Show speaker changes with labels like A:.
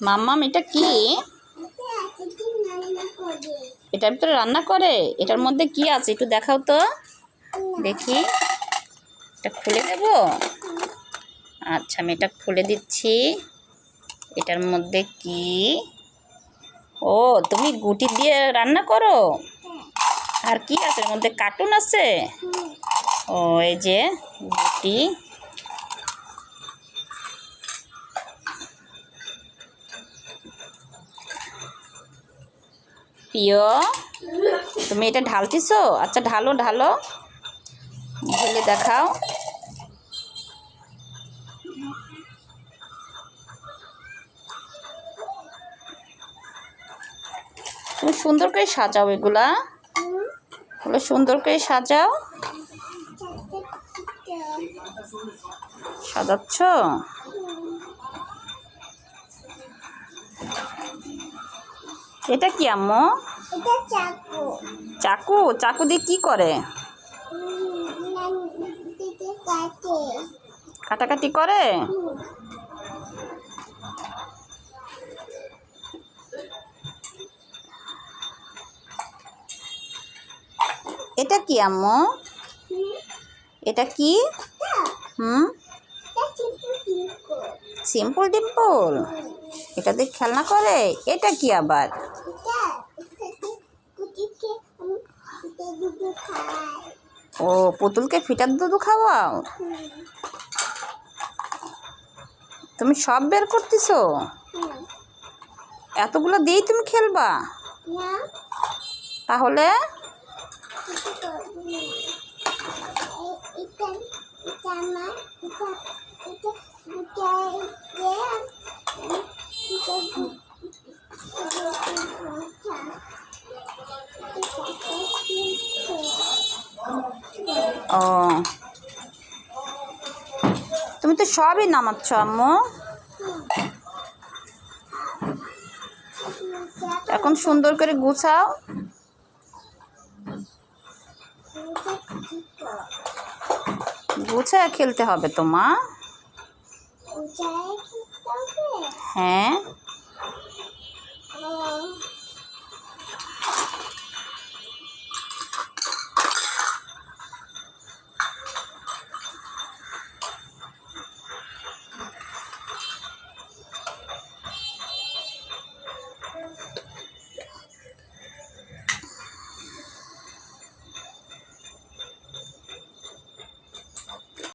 A: মাম্মাম, এটা কি? এটার ভিতরে রান্না করে? এটার মধ্যে কি আছে? একটু দেখাও তো। দেখি। এটা খুলে দেব আচ্ছা আমি এটা খুলে দিচ্ছি। এটার মধ্যে কি? ও, তুমি গুটি দিয়ে রান্না করো? আর কি আছে? এর মধ্যে কার্টুন আছে? ও, এই যে গুটি। প্রিয়, তুমি এটা ঢালতিছো? আচ্ছা ঢালো ঢালো। ঢেলে দেখাও। তুমি সুন্দর করে সাজাও এগুলা। এগুলো সুন্দর করে সাজাও। সাজাচ্ছ? এটা কি আম্মু?
B: এটা চাকু।
A: চাকু? চাকু দিয়ে কি করে? কাটাকাটি করে? এটা কি আম্মু? এটা কি? হুম? Simple dimple. এটা দিয়ে খেলনা করে? এটা কি আবার? ও, পুতুলকে ফিটার দুধু খাওয়াও? তুমি সব বের করতেছো? এতগুলো দিয়েই তুমি খেলবা? তাহলে? ও। তুমি তো সবই নামাচ্ছ আম্মু। এখন সুন্দর করে গুছাও। গুছায় খেলতে হবে তো মা। হ্যাঁ.